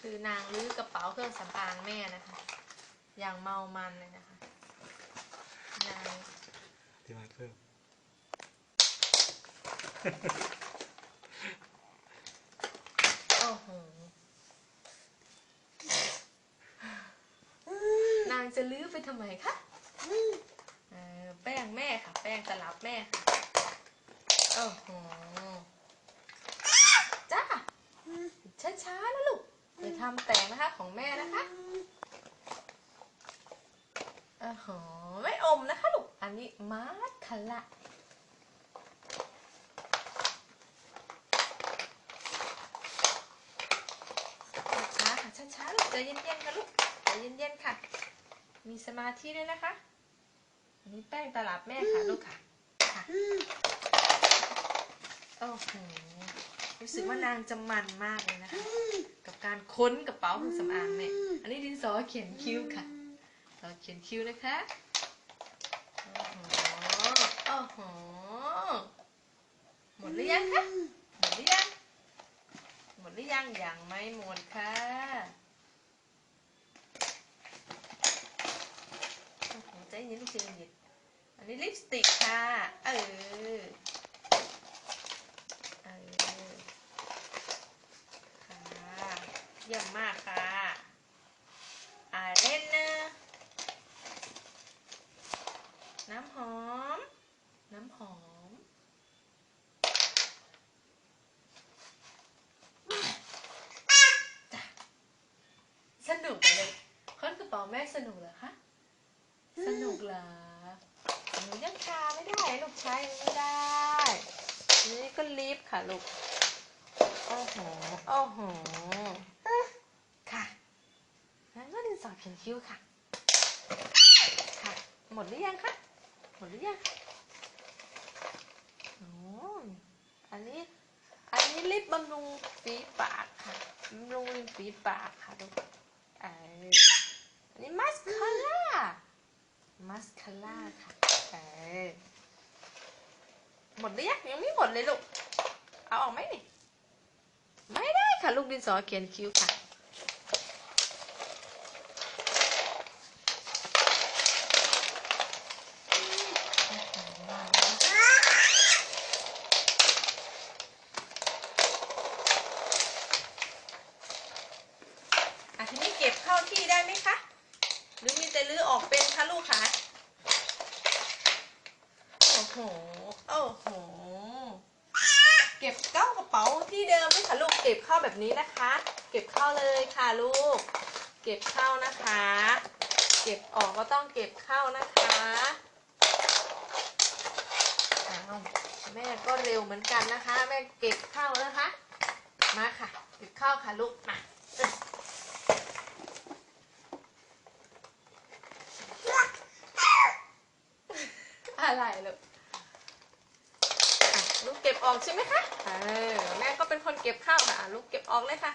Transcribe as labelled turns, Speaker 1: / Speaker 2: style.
Speaker 1: คือนางลื้อกระเป๋าเครื่องสำอางแม่นะคะ อย่างเมามันเลยนะคะ นาง
Speaker 2: ที่มาเพิ่ม
Speaker 1: โอ้โห นางจะลื้อไปทำไมคะเออแป้งแม่ค่ะ แป้งตลับแม่ค่ะ โอ้โห จ้า ช้าๆนะลูกอย่าทำแตกนะคะ ของแม่นะคะอ้โหไม่อมนะคะลูก อันนี้มาสคาร่าช้าค่ะช้าๆลูกใจเย็นๆค่ะลูกใจเย็นๆค่ะ มีสมาธิด้วยนะคะอันนี้แป้งตลับแม่ค่ะลูกค่ะ ค่ะ โอ้โห รู้สึกว่านางจะมันมากเลยนะคะกับการค้นกระเป๋าเครื่องสำอางแม่อันนี้ดินสอเขียนคิ้วค่ะสอเขียนคิ้วนะคะโอ้โหโอ้โหหมดหรือยังคะหมดหรือยังหมดหรือยังยังไม่หมดค่ะโอ้โหใจเย็นลูกใจเย็นอันนี้ลิปสติกค่ะเออเออ ค่ะ เยี่ยมมากค่ะอาเล่นเนอร์น้ำหอม น้ำหอม สนุกเลยค้นกระเป๋าแม่สนุกเหรอคะ สนุกเหรอหนูยังชาไม่ได้ลูกชายไม่ได้ นี่ก็ลิฟต์ค่ะลูก โอ้โห โอ้โห งั้นก็ดินสอเขียนคิ้วค่ะ ค่ะ หมดหรือยังคะ หมดหรือยังโอ้อันนี้ อันนี้ลิปบำรุงฝีปากค่ะบำรุงริมฝีปากค่ะลูกอออันนี้มัสคาร่า มัสคาร่าค่ะเออหมดหรือยังยังไม่หมดเลยลูก เอาออกไหมนี่ ไม่ได้ค่ะ ลูกดินสอเขียนคิ้วค่ะทีนี้เก็บเข้าที่ได้ไหมคะ หรือมีแต่ลื้อออกเป็นคะลูกคะโอ้โห โอ้โห เก็บเข้ากระเป๋าที่เดิมไหมคะลูก เก็บเข้าแบบนี้นะคะ เก็บเข้าเลยค่ะลูก เก็บเข้านะคะ เก็บออกก็ต้องเก็บเข้านะคะอ้าวแม่ก็เร็วเหมือนกันนะคะ แม่เก็บเข้านะคะ มาค่ะ เก็บเข้าค่ะลูกมา อะไรลูกลูกเก็บออกใช่ไหมคะเออแม่ก็เป็นคนเก็บข้าวค่ะลูกเก็บออกเลยค่ะ